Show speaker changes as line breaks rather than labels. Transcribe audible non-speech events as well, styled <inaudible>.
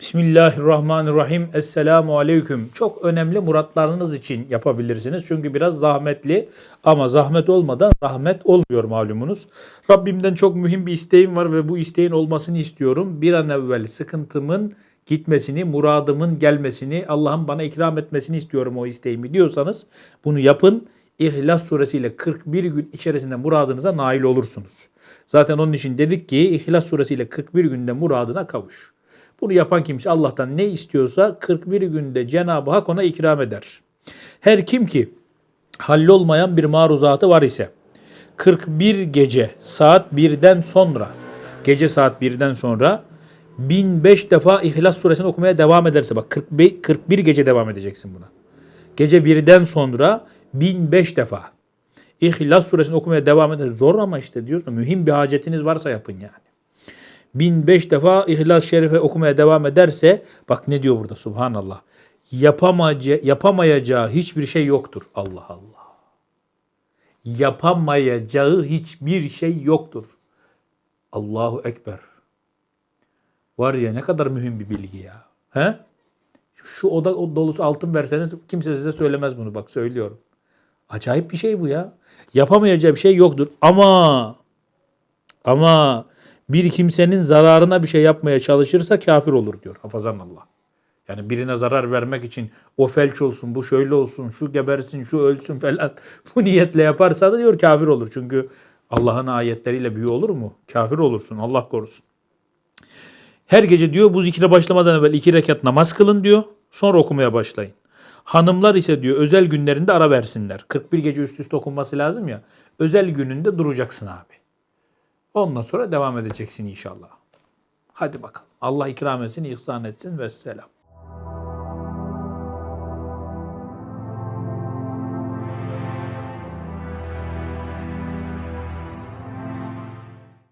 Bismillahirrahmanirrahim. Esselamu aleyküm. Çok önemli muratlarınız için yapabilirsiniz. Çünkü biraz zahmetli ama zahmet olmadan rahmet olmuyor malumunuz. Rabbimden çok mühim bir isteğim var ve bu isteğin olmasını istiyorum. Bir an evvel sıkıntımın gitmesini, muradımın gelmesini, Allah'ın bana ikram etmesini istiyorum o isteğimi diyorsanız bunu yapın. İhlas suresiyle 41 gün içerisinde muradınıza nail olursunuz. Zaten onun için dedik ki İhlas suresiyle 41 günde muradına kavuş. Bunu yapan kimse Allah'tan ne istiyorsa 41 günde Cenab-ı Hak ona ikram eder. Her kim ki hallolmayan bir maruzatı var ise 41 gece saat 1'den sonra gece saat 1'den sonra 1005 defa İhlas suresini okumaya devam ederse bak 41, 41 gece devam edeceksin buna. Gece 1'den sonra 1005 defa İhlas suresini okumaya devam eder. Zor ama işte diyorsun mühim bir hacetiniz varsa yapın yani. 1005 defa İhlas-ı Şerife okumaya devam ederse bak ne diyor burada subhanallah. Yapamayacağı, yapamayacağı hiçbir şey yoktur. Allah Allah. Yapamayacağı hiçbir şey yoktur. Allahu Ekber. Var ya ne kadar mühim bir bilgi ya. He? Şu oda dolusu altın verseniz kimse size söylemez bunu bak söylüyorum. Acayip bir şey bu ya. Yapamayacağı bir şey yoktur. Ama ama bir kimsenin zararına bir şey yapmaya çalışırsa kafir olur diyor hafazan Allah. Yani birine zarar vermek için o felç olsun, bu şöyle olsun, şu gebersin, şu ölsün falan <laughs> bu niyetle yaparsa da diyor kafir olur. Çünkü Allah'ın ayetleriyle büyü olur mu? Kafir olursun Allah korusun. Her gece diyor bu zikre başlamadan evvel iki rekat namaz kılın diyor. Sonra okumaya başlayın. Hanımlar ise diyor özel günlerinde ara versinler. 41 gece üst üste okunması lazım ya. Özel gününde duracaksın abi. Ondan sonra devam edeceksin inşallah. Hadi bakalım. Allah ikram etsin, ihsan etsin ve selam.